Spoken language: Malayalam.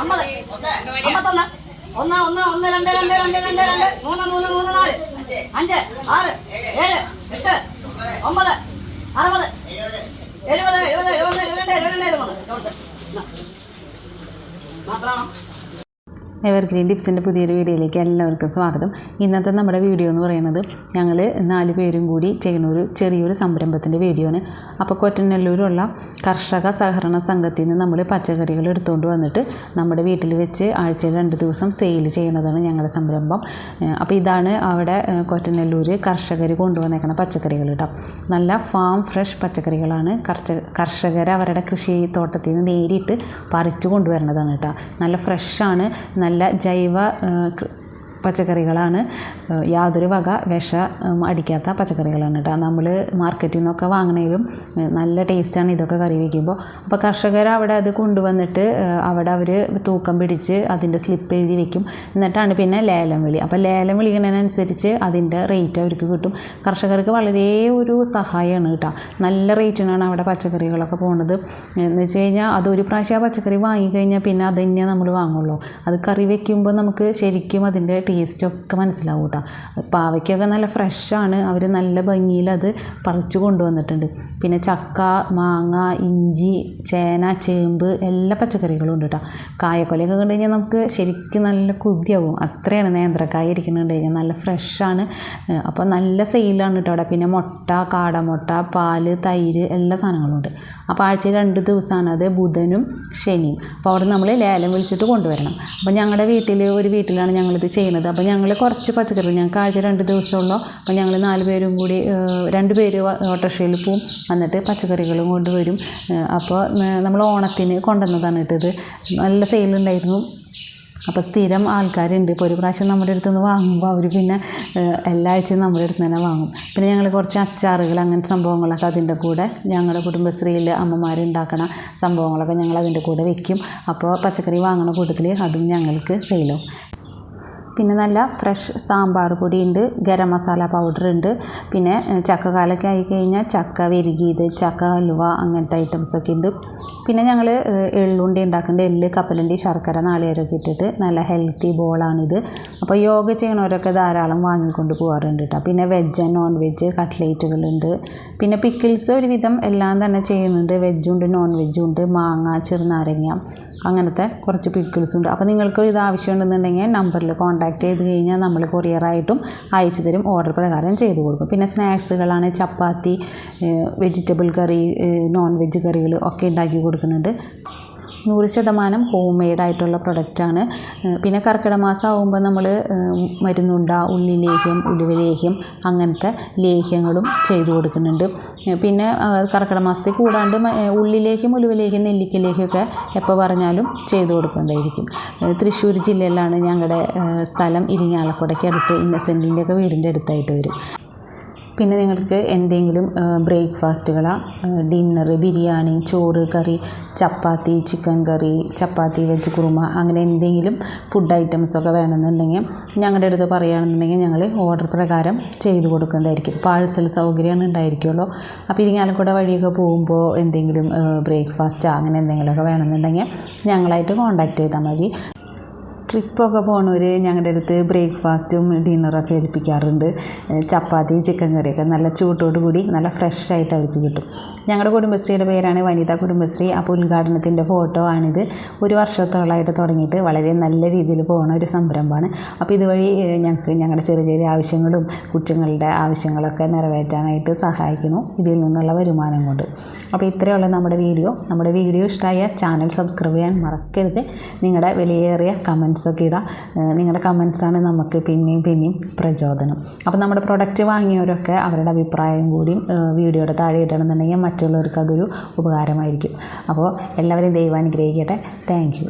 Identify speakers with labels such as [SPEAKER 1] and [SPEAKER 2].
[SPEAKER 1] അമ്പത് അമ്പത്തൊന്ന് ഒന്ന് ഒന്ന് ഒന്ന് രണ്ട് രണ്ട് രണ്ട് രണ്ട് രണ്ട് മൂന്ന് മൂന്ന് മൂന്ന് നാല് അഞ്ച് ആറ് ഏഴ് എട്ട് ഒമ്പത് അറുപത് എഴുപത് എഴുപത് എഴുപത് എഴുപത് എഴുപത് എഴുപത് മാത്രമാണോ
[SPEAKER 2] എവർഗ്രീൻ ടിപ്സിന്റെ പുതിയൊരു വീഡിയോയിലേക്ക് എല്ലാവർക്കും സ്വാഗതം. ഇന്നത്തെ നമ്മുടെ വീഡിയോ എന്ന് പറയുന്നത് ഞങ്ങൾ നാല് പേരും കൂടി ചെയ്യുന്ന ഒരു ചെറിയൊരു സംരംഭത്തിന്റെ വീഡിയോ ആണ്. അപ്പോൾ കൊറ്റനല്ലൂരുള്ള കർഷക സഹകരണ സംഘത്തിൽ നിന്ന് നമ്മൾ പച്ചക്കറികൾ എടുത്തുകൊണ്ട് വന്നിട്ട് നമ്മുടെ വീട്ടിൽ വെച്ച് ആഴ്ചയിൽ രണ്ട് ദിവസം സെയിൽ ചെയ്യുന്നതാണ് ഞങ്ങളുടെ സംരംഭം. അപ്പോൾ ഇതാണ് അവിടെ കൊറ്റനല്ലൂർ കർഷകർ കൊണ്ടുവന്നേക്കുന്ന പച്ചക്കറികൾ കേട്ടോ. നല്ല ഫാം ഫ്രഷ് പച്ചക്കറികളാണ് കർഷക കർഷകർ അവരുടെ കൃഷി തോട്ടത്തിൽ നിന്ന് നേരിട്ട് പറിച്ചു കൊണ്ടുവരുന്നതാണ് കേട്ടോ. നല്ല ഫ്രഷാണ് നല്ല ജൈവ ഏഹ്, കൃ- പച്ചക്കറികളാണ്. യാതൊരു വക വിഷ അടിക്കാത്ത പച്ചക്കറികളാണ് കേട്ടോ. നമ്മൾ മാർക്കറ്റിൽ നിന്നൊക്കെ വാങ്ങണേലും നല്ല ടേസ്റ്റാണ് ഇതൊക്കെ കറി വയ്ക്കുമ്പോൾ അപ്പോൾ കർഷകർ അവിടെ അത് കൊണ്ടുവന്നിട്ട് അവിടെ അവർ തൂക്കം പിടിച്ച് അതിന്റെ സ്ലിപ്പ് എഴുതി വെക്കും. എന്നിട്ടാണ് പിന്നെ ലേലം വിളി. അപ്പോൾ ലേലം വിളിക്കുന്നതിനനുസരിച്ച് അതിന്റെ റേറ്റ് അവർക്ക് കിട്ടും. കർഷകർക്ക് വളരെ ഒരു സഹായമാണ് കേട്ടോ. നല്ല റേറ്റിനാണ് അവിടെ പച്ചക്കറികളൊക്കെ പോണത്. എന്ന് വെച്ച് കഴിഞ്ഞാൽ അതൊരു പ്രാവശ്യം ആ പച്ചക്കറി വാങ്ങിക്കഴിഞ്ഞാൽ പിന്നെ അത് തന്നെ നമ്മൾ വാങ്ങുള്ളൂ. അത് കറി വെക്കുമ്പോൾ നമുക്ക് ശരിക്കും അതിന്റെ ടേസ്റ്റൊക്കെ മനസ്സിലാവും കേട്ടോ പാവയ്ക്കൊക്കെ നല്ല ഫ്രഷാണ്. അവർ നല്ല ഭംഗിയിൽ അത് പറിച്ചു കൊണ്ടുവന്നിട്ടുണ്ട്. പിന്നെ ചക്ക മാങ്ങ ഇഞ്ചി ചേന ചേമ്പ് എല്ലാ പച്ചക്കറികളും ഉണ്ട് കേട്ടോ കായക്കൊലയൊക്കെ കണ്ടു കഴിഞ്ഞാൽ നമുക്ക് ശരിക്കും നല്ല കുതിയാവും. അത്രയാണ് നേന്ത്രക്കായ ഇരിക്കുന്നുണ്ട് കഴിഞ്ഞാൽ. നല്ല ഫ്രഷാണ്. അപ്പോൾ നല്ല സെയിലാണ് കേട്ടോ അവിടെ. പിന്നെ മുട്ട കാടമുട്ട പാൽ തൈര് എല്ലാ സാധനങ്ങളും ഉണ്ട്. അപ്പോൾ ആഴ്ചയിൽ രണ്ട് ദിവസമാണ്. അത് ബുധനും ശനിയും. അപ്പോൾ അവിടെ നമ്മൾ ലേലം വിളിച്ചിട്ട് കൊണ്ടുവരണം. അപ്പോൾ ഞങ്ങളുടെ വീട്ടിൽ ഒരു വീട്ടിലാണ് ഞങ്ങളിത് ചെയ്യുന്നത്. അപ്പോൾ ഞങ്ങൾ കുറച്ച് പച്ചക്കറികൾ ഞങ്ങൾക്ക് ആഴ്ച രണ്ട് ദിവസമുള്ളൂ. അപ്പോൾ ഞങ്ങൾ നാല് പേരും കൂടി രണ്ട് പേര് ഓട്ടോറിക്ഷയിൽ പോവും. എന്നിട്ട് പച്ചക്കറികളും കൊണ്ടുവരും അപ്പോൾ നമ്മൾ ഓണത്തിന് കൊണ്ടുവന്നതാണ് ഇട്ടത് നല്ല സെയിലുണ്ടായിരുന്നു അപ്പോൾ സ്ഥിരം ആൾക്കാരുണ്ട്. ഇപ്പോൾ ഒരു പ്രാവശ്യം നമ്മുടെ അടുത്ത് നിന്ന് വാങ്ങുമ്പോൾ അവർ പിന്നെ എല്ലാ ആഴ്ചയും നമ്മുടെ അടുത്ത് തന്നെ വാങ്ങും. പിന്നെ ഞങ്ങൾ കുറച്ച് അച്ചാറുകൾ അങ്ങനത്തെ സംഭവങ്ങളൊക്കെ അതിന്റെ കൂടെ ഞങ്ങളുടെ കുടുംബശ്രീയിൽ അമ്മമാർ ഉണ്ടാക്കണ സംഭവങ്ങളൊക്കെ ഞങ്ങൾ അതിന്റെ കൂടെ വെക്കും. അപ്പോൾ പച്ചക്കറി വാങ്ങണ കൂട്ടത്തിൽ അതും ഞങ്ങൾക്ക് സെയിലാവും പിന്നെ നല്ല ഫ്രഷ് സാമ്പാർ പൊടിയുണ്ട് ഗരം മസാല പൗഡർ ഉണ്ട്. പിന്നെ ചക്കകാലൊക്കെ ആയി കഴിഞ്ഞാൽ ചക്ക വെരുകിയത് ചക്ക ഹലുവ അങ്ങനത്തെ ഐറ്റംസൊക്കെ ഉണ്ട്. പിന്നെ ഞങ്ങൾ എള്ളുണ്ടി ഉണ്ടാക്കേണ്ട എള്ള് കപ്പലണ്ടി ശർക്കര നാളികേരമൊക്കെ ഇട്ടിട്ട് നല്ല ഹെൽത്തി ബോളാണിത്. അപ്പോൾ യോഗ ചെയ്യണവരൊക്കെ ധാരാളം വാങ്ങിക്കൊണ്ട് പോകാറുണ്ട് കേട്ടോ പിന്നെ വെജ് നോൺ വെജ് കട്ട്ലേറ്റുകളുണ്ട് പിന്നെ പിക്കിൾസ് ഒരുവിധം എല്ലാം തന്നെ ചെയ്യുന്നുണ്ട്. വെജുണ്ട് നോൺ വെജും ഉണ്ട് മാങ്ങ ചെറുനാരങ്ങ അങ്ങനത്തെ കുറച്ച് പിക്കിൾസ് ഉണ്ട്. അപ്പോൾ നിങ്ങൾക്ക് ഇത് ആവശ്യമുണ്ടെന്നുണ്ടെങ്കിൽ നമ്പറിൽ കോൺടാക്ട് ചെയ്ത് കഴിഞ്ഞാൽ നമ്മൾ കൊറിയറായിട്ടും അയച്ചു തരും ഓർഡർ പ്രകാരം ചെയ്ത് കൊടുക്കും. പിന്നെ സ്നാക്സുകളാണ് chapati vegetable curry non veg കറികൾ ഒക്കെ ഉണ്ടാക്കി കൊടുക്കുന്നുണ്ട്. നൂറ് ശതമാനം ഹോം മെയ്ഡ് ആയിട്ടുള്ള പ്രൊഡക്റ്റാണ് പിന്നെ കർക്കിടക മാസം ആകുമ്പോൾ നമ്മൾ മരുന്നുണ്ട ഉള്ളി ലേഹ്യം ഉലുവ ലേഹ്യം അങ്ങനത്തെ ലേഹ്യങ്ങളും ചെയ്തു കൊടുക്കുന്നുണ്ട്. പിന്നെ കർക്കിടക മാസത്തിൽ കൂടാണ്ട് ഉള്ളി ലേഹ്യം ഉലുവ ലേഹ്യം നെല്ലിക്ക ലേഹ്യമൊക്കെ എപ്പോൾ പറഞ്ഞാലും ചെയ്തു കൊടുക്കുന്നതായിരിക്കും. തൃശ്ശൂർ ജില്ലയിലാണ് ഞങ്ങളുടെ സ്ഥലം ഇരിങ്ങാലക്കുടയ്ക്ക് അടുത്ത് ഇന്നസെന്റിന്റെയൊക്കെ വീടിന്റെ അടുത്തായിട്ട് വരും. പിന്നെ നിങ്ങൾക്ക് എന്തെങ്കിലും ബ്രേക്ക്ഫാസ്റ്റുകളോ ഡിന്നർ ബിരിയാണി ചോറ് curry chapati chicken curry chapati veg korma അങ്ങനെ എന്തെങ്കിലും ഫുഡ് ഐറ്റംസൊക്കെ വേണമെന്നുണ്ടെങ്കിൽ ഞങ്ങളുടെ അടുത്ത് പറയുകയാണെന്നുണ്ടെങ്കിൽ ഞങ്ങൾ ഓർഡർ പ്രകാരം ചെയ്തു കൊടുക്കുന്നതായിരിക്കും. പാഴ്സൽ സൗകര്യമാണ് ഉണ്ടായിരിക്കുമല്ലോ അപ്പോൾ ഇരിങ്ങാലക്കുട വഴിയൊക്കെ പോകുമ്പോൾ എന്തെങ്കിലും ബ്രേക്ക്ഫാസ്റ്റോ അങ്ങനെ എന്തെങ്കിലുമൊക്കെ വേണമെന്നുണ്ടെങ്കിൽ ഞങ്ങളായിട്ട് കോൺടാക്റ്റ് ചെയ്താൽ മതി. ട്രിപ്പൊക്കെ പോണവർ ഞങ്ങളുടെ അടുത്ത് ബ്രേക്ക്ഫാസ്റ്റും ഡിന്നറൊക്കെ ഏൽപ്പിക്കാറുണ്ട്. ചപ്പാത്തിയും ചിക്കൻ കറിയൊക്കെ നല്ല ചൂട്ടോട് കൂടി നല്ല ഫ്രഷ് ആയിട്ട് അവർക്ക് കിട്ടും. ഞങ്ങളുടെ കുടുംബശ്രീയുടെ പേരാണ് വനിതാ കുടുംബശ്രീ. അപ്പോൾ ഉദ്ഘാടനത്തിന്റെ ഫോട്ടോ ആണിത്. ഒരു വർഷത്തോളമായിട്ട് തുടങ്ങിയിട്ട് വളരെ നല്ല രീതിയിൽ പോകുന്ന ഒരു സംരംഭമാണ്. അപ്പോൾ ഇതുവഴി ഞങ്ങൾക്ക് ഞങ്ങളുടെ ചെറിയ ചെറിയ ആവശ്യങ്ങളും കുറ്റങ്ങളുടെ ആവശ്യങ്ങളൊക്കെ നിറവേറ്റാനായിട്ട് സഹായിക്കുന്നു ഇതിൽ നിന്നുള്ള വരുമാനം കൊണ്ട്. അപ്പോൾ ഇത്രയുള്ള നമ്മുടെ വീഡിയോ. നമ്മുടെ വീഡിയോ ഇഷ്ടമായ ചാനൽ സബ്സ്ക്രൈബ് ചെയ്യാൻ മറക്കരുത്. നിങ്ങളുടെ വിലയേറിയ കമൻസൊക്കെ ഇടാം. നിങ്ങളുടെ കമൻസാണ് നമുക്ക് പിന്നെയും പിന്നെയും പ്രചോദനം. അപ്പോൾ നമ്മുടെ പ്രൊഡക്റ്റ് വാങ്ങിയവരൊക്കെ അവരുടെ അഭിപ്രായം കൂടിയും വീഡിയോയുടെ താഴെ ഇടണമെന്നുണ്ടെങ്കിൽ മറ്റുള്ളവർക്ക് അതൊരു ഉപകാരമായിരിക്കും. അപ്പോൾ എല്ലാവരെയും ദൈവം അനുഗ്രഹിക്കട്ടെ. താങ്ക്